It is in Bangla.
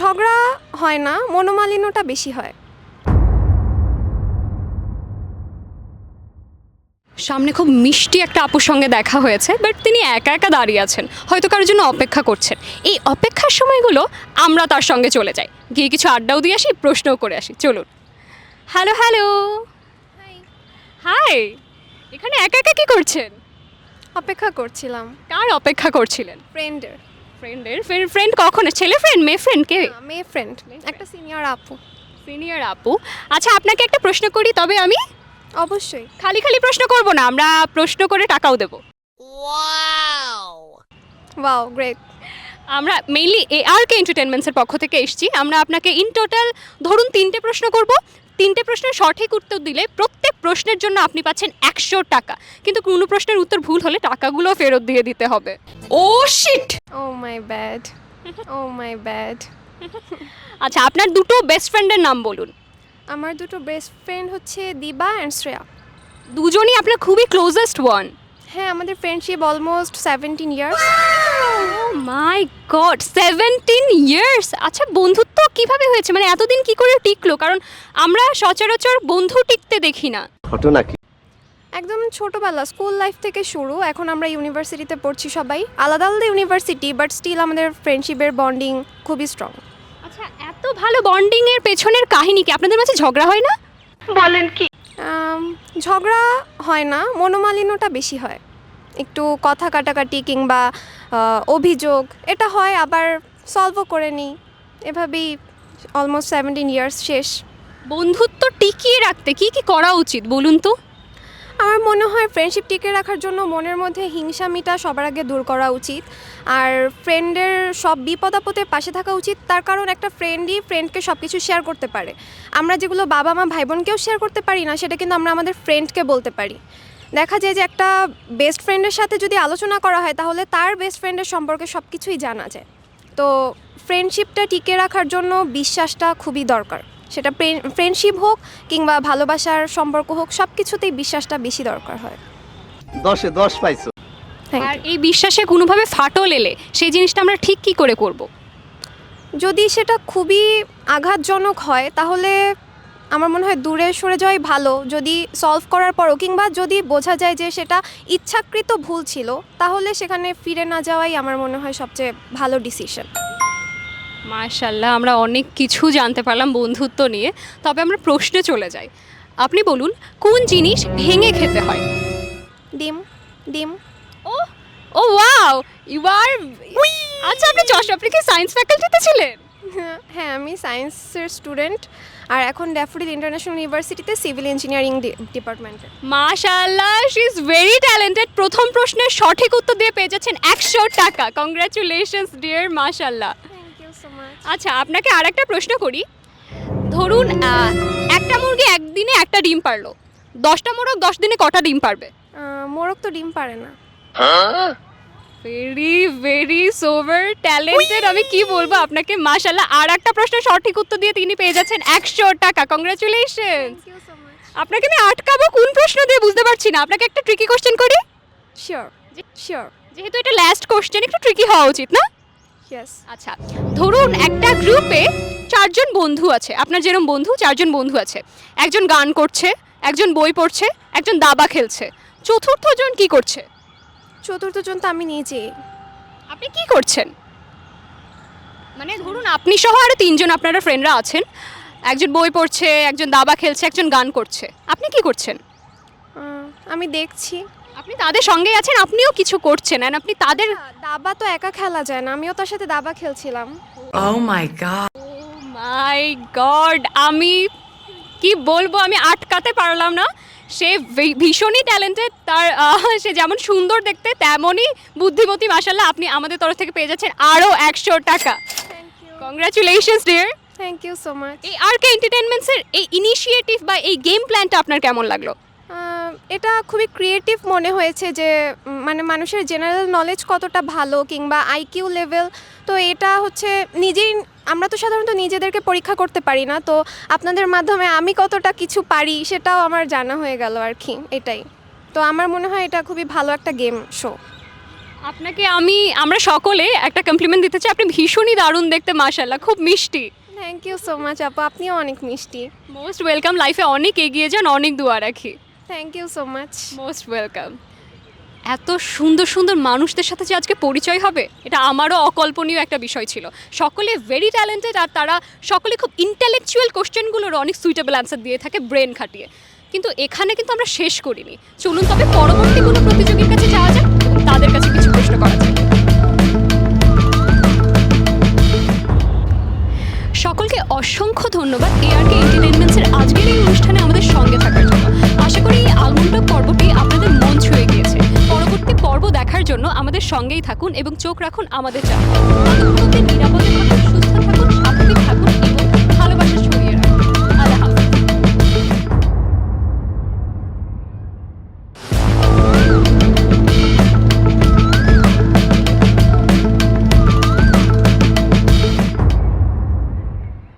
ঝগড়া হয় না মনোমালিন্যটা বেশি হয়। সামনে খুব মিষ্টি একটা আপুর সঙ্গে দেখা হয়েছে বাট তিনি একা একা দাঁড়িয়ে আছেন হয়তো কারোর জন্য অপেক্ষা করছেন। এই অপেক্ষার সময়গুলো আমরা তার সঙ্গে চলে যাই। গিয়ে কিছু আড্ডাও দিয়ে আসি প্রশ্নও করে আসি চলুন। Hello hello. হাই এখানে একা একা কি করছেন? অপেক্ষা করছিলাম। কার অপেক্ষা করছিলেন? ফ্রেন্ডের ফ্রেন্ডের ফ্রেন্ড কখন? ছেলে ফ্রেন্ড মেয়ে ফ্রেন্ড কে? মেয়ে ফ্রেন্ড একটা সিনিয়র আপু। সিনিয়র আপু। আচ্ছা আপনাকে একটা প্রশ্ন করি তবে আমি অবশ্যই। খালি খালি প্রশ্ন করব না আমরা প্রশ্ন করে টাকাও দেবো। ওয়াও গ্রেট আমরা মেইনলি এ আর কে এন্টারটেনমেন্টসের পক্ষ থেকে এসেছি। আমরা আপনাকে ইন টোটাল ধরুন তিনটে প্রশ্ন করব। তিনটে প্রশ্নের সঠিক উত্তর দিলে প্রত্যেক প্রশ্নের জন্য আপনি পাচ্ছেন একশো টাকা। কিন্তু কোনো প্রশ্নের উত্তর ভুল হলে টাকাগুলো ফেরত দিয়ে দিতে হবে। ও shit oh my bad oh my bad আচ্ছা আপনার দুটো বেস্ট ফ্রেন্ডের নাম বলুন। আমার দুটো বেস্ট ফ্রেন্ড হচ্ছে দিবা অ্যান্ড শ্রেয়া। দুজনই আপনার খুবই ক্লোজেস্ট ওয়ান হ্যাঁ আমাদের friendship almost seventeen years my god seventeen years আচ্ছা বন্ধুত্ব কীভাবে হয়েছে? মানে এতদিন কি করে টিকলো? কারণ আমরা সচরাচর বন্ধু টিকতে দেখি না। ঘটনা কি? একদম ছোটোবেলা স্কুল লাইফ থেকে শুরু। এখন আমরা ইউনিভার্সিটিতে পড়ছি সবাই। আলাদা আলাদা ইউনিভার্সিটি বাট স্টিল আমাদের ফ্রেন্ডশিপের বন্ডিং খুবই স্ট্রং আচ্ছা এত ভালো বন্ডিং এর পেছনের কাহিনী কি? আপনাদের মাঝে ঝগড়া হয় না? ঝগড়া হয় না, মনোমালিন্যটা বেশি হয়। একটু কথা কাটাকাটি কিংবা অভিযোগ, এটা হয় আবার সলভও করে নিই। এভাবেই অলমোস্ট সেভেন্টিন ইয়ার্স শেষ। বন্ধুত্ব টিকিয়ে রাখতে কি কি করা উচিত বলুন তো? আমার মনে হয় ফ্রেন্ডশিপ টিকে রাখার জন্য মনের মধ্যে হিংসামিটা সবার আগে দূর করা উচিত। আর ফ্রেন্ডের সব বিপদ আপদে পাশে থাকা উচিত, তার কারণ একটা ফ্রেন্ডই ফ্রেন্ডকে সব কিছু শেয়ার করতে পারে। আমরা যেগুলো বাবা মা, ভাই বোনকেও শেয়ার করতে পারি না, সেটা কিন্তু আমরা আমাদের ফ্রেন্ডকে বলতে পারি। দেখা যায় যে একটা বেস্ট ফ্রেন্ডের সাথে যদি আলোচনা করা হয়, তাহলে তার বেস্ট ফ্রেন্ডের সম্পর্কে সব কিছুই জানা যায়। তো ফ্রেন্ডশিপটা টিকে রাখার জন্য বিশ্বাসটা খুবই দরকার। সেটা ফ্রেন্ডশিপ হোক কিংবা ভালোবাসার সম্পর্ক হোক সব কিছুতেই বিশ্বাসটা বেশি দরকার হয়। দশে দশ পাইছো। আর এই বিশ্বাসে কোনোভাবে ফাটল এলে সেই জিনিসটা আমরা ঠিক কি করে করব? যদি সেটা খুবই আঘাতজনক হয় তাহলে আমার মনে হয় দূরে সরে যাওয়াই ভালো। যদি সলভ করার পরও কিংবা যদি বোঝা যায় যে সেটা ইচ্ছাকৃত ভুল ছিল তাহলে সেখানে ফিরে না যাওয়াই আমার মনে হয় সবচেয়ে ভালো ডিসিশন মাশাল্লাহ আমরা অনেক কিছু জানতে পারলাম বন্ধুত্ব নিয়ে। তবে আমরা প্রশ্নে চলে যাই। আপনি বলুন কোন জিনিস ভেঙে খেতে হয়? ডিম ডিম। ও ও ওয়াও ইউ আর আচ্ছা আপনি চশমা আপনি কি সায়েন্স ফ্যাকাল্টিতে ছিলেন? হ্যাঁ আমি সায়েন্সের স্টুডেন্ট আর এখন ড্যাফোডিল ইন্টারন্যাশনাল ইউনিভার্সিটিতে সিভিল ইঞ্জিনিয়ারিং ডিপার্টমেন্টে মাশাল্লাহ শি ইজ ভেরি ট্যালেন্টেড প্রথম প্রশ্নের সঠিক উত্তর দিয়ে পেয়ে যাচ্ছেন একশো টাকা। কংগ্রাচুলেশনস ডিয়ার মাচ আচ্ছা আপনাকে আর একটা প্রশ্ন করি। ধরুন একটা মুরগি একদিনে একটা ডিম পারল। দশটা মোরগ দশ দিনে কটা ডিম পারবে? মোরগ তো ডিম পারে না। ভেরি ভেরি সোভার ট্যালেন্টেড আমি কি বলব আপনাকে? মাশাল্লাহ আর একটা প্রশ্নের সঠিক উত্তর দিয়ে তিনি পেয়ে যাচ্ছেন একশো টাকা। কংগ্রাচুলেশন আপনাকে আমি আটকাবো কোন প্রশ্ন দিয়ে বুঝতে পারছি না। আপনাকে একটা ট্রিকি কোশ্চেন করি? শিওর শিওর যেহেতু এটা লাস্ট কোশ্চেন একটু ট্রিকি হওয়া উচিত না? ইয়েস আচ্ছা ধরুন একটা গ্রুপে চারজন বন্ধু আছে আপনার যেরকম বন্ধু চারজন বন্ধু আছে। একজন গান করছে একজন বই পড়ছে একজন দাবা খেলছে। চতুর্থ জন কি করছে? চতুর্থ জন তো আমি নিজেই। আপনি কি করছেন? মানে ধরুন আপনি সহ আরও তিনজন আপনারা ফ্রেন্ডরা আছেন। একজন বই পড়ছে একজন দাবা খেলছে একজন গান করছে। আপনি কি করছেন? আমি দেখছি। আপনি তাদের সঙ্গেই আছেন আপনিও কিছু করছেন আপনি তাদের দাবা তো একা খেলা যায় না আমিও তার সাথে দাবা খেলছিলাম। Oh my god. My god আমি কি বলব আমি আটকাতে পারলাম না। সে ভী- ভীষণই ট্যালেন্টেড তার আহ, সে যেমন সুন্দর দেখতে তেমনই বুদ্ধিমতী মাসাল্লাহ আপনি আমাদের তরফ থেকে পেয়ে যাচ্ছেন আরও একশো টাকা। Congratulations dear thank you so much এই আর কে এন্টারটেনমেন্টসের এই ইনিশিয়েটিভ বা এই গেম প্ল্যানটা আপনার কেমন লাগল? এটা খুবই ক্রিয়েটিভ মনে হয়েছে যে মানে মানুষের জেনারেল নলেজ কতটা ভালো কিংবা আইকিউ লেভেল তো এটা হচ্ছে নিজেই আমরা তো সাধারণত নিজেদেরকে পরীক্ষা করতে পারি না তো আপনাদের মাধ্যমে আমি কতটা কিছু পারি সেটাও আমার জানা হয়ে গেল আর কি এটাই। তো আমার মনে হয় এটা খুবই ভালো একটা গেম শো আপনাকে আমি আমরা সকলে একটা কমপ্লিমেন্ট দিতে চাই। আপনি ভীষণই দারুণ দেখতে মাশাল্লাহ খুব মিষ্টি। থ্যাংক ইউ সো মাচ আপু। আপনিও অনেক মিষ্টি। মোস্ট ওয়েলকাম লাইফে অনেক এগিয়ে যান অনেক দোয়া রাখি। Thank you so much most welcome এত সুন্দর সুন্দর মানুষদের সাথে যে আজকে পরিচয় হবে এটা আমারও অকল্পনীয় একটা বিষয় ছিল। সকলে ভেরি ট্যালেন্টেড আর তারা সকলে খুব ইন্টেলেকচুয়াল কোশ্চেনগুলোর অনেক সুইটেবল অ্যান্সার দিয়ে থাকে ব্রেন খাটিয়ে। কিন্তু এখানে কিন্তু আমরা শেষ করিনি। চলুন তবে পরবর্তী কোনো প্রতিযোগীর কাছে যাওয়া যাক এবং তাদের কাছে কিছু প্রশ্ন করা যাক। সকলকে অসংখ্য ধন্যবাদ। এআরকে এন্টারটেনমেন্টসের আজকের এই অনুষ্ঠানে আমাদের সঙ্গে থাকার জন্য আমাদের সঙ্গেই থাকুন এবং চোখ রাখুন আমাদের চাপ নিরাপদে থাকুন সুস্থ থাকুন স্বাভাবিক থাকুন।